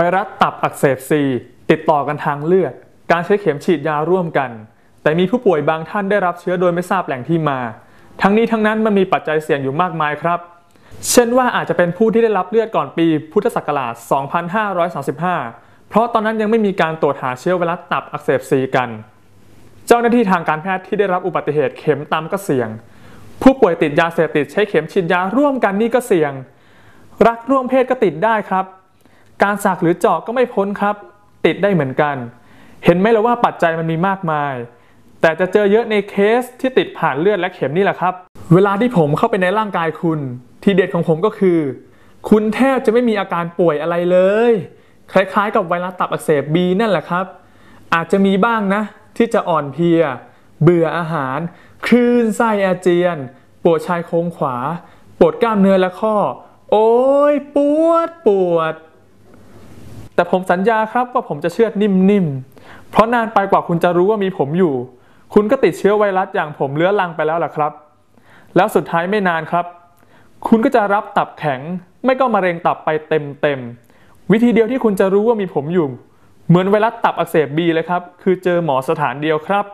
ไวรัสตับอักเสบซีติดต่อกันทางเลือด การใช้เข็มฉีดยาร่วมกัน แต่มีผู้ป่วยบางท่านได้รับเชื้อโดยไม่ทราบแหล่งที่มา ทั้งนี้ทั้งนั้นมันมีปัจจัยเสี่ยงอยู่มากมายครับ เช่นว่าอาจจะเป็นผู้ที่ได้รับเลือดก่อนปีพุทธศักราช 2535 เพราะตอนนั้นยังไม่มีการตรวจหาเชื้อไวรัสตับอักเสบซีกัน เจ้าหน้าที่ทางการแพทย์ที่ได้รับอุบัติเหตุเข็มตามก็เสี่ยง ผู้ป่วยติดยาเสพติดใช้เข็มฉีดยาร่วมกันนี่ก็เสี่ยง รักร่วมเพศก็ติดได้ครับ การสักหรือเจาะก็ไม่พ้นครับ ติดได้เหมือนกัน เห็นไหมล่ะว่าปัจจัยมันมีมากมาย แต่จะเจอเยอะในเคสที่ติดผ่านเลือดและเข็มนี่แหละครับ เวลาที่ผมเข้าไปในร่างกายคุณ ทีเด็ดของผมก็คือ คุณแทบจะไม่มีอาการป่วยอะไรเลย คล้ายๆ กับไวรัสตับอักเสบบีนั่นแหละครับ อาจจะมีบ้างนะ ที่จะอ่อนเพลีย เบื่ออาหาร คลื่นไส้อาเจียน ปวดชายโครงขวา ปวดกล้ามเนื้อและข้อ โอ้ยปวดปวด แต่ผมสัญญาครับว่าผมจะเชื่อดนิ่มๆ เพราะนานไปกว่าคุณจะรู้ว่ามีผมอยู่ คุณก็ติดเชื้อไวรัสอย่างผมเลื้อรังไปแล้วล่ะครับ แล้วสุดท้ายไม่นานครับ คุณก็จะรับตับแข็ง ไม่ก็มะเร็งตับไปเต็มๆ วิธีเดียวที่คุณจะรู้ว่ามีผมอยู่ เหมือนไวรัสตับอักเสบบีเลยครับ คือเจอหมอสถานเดียวครับ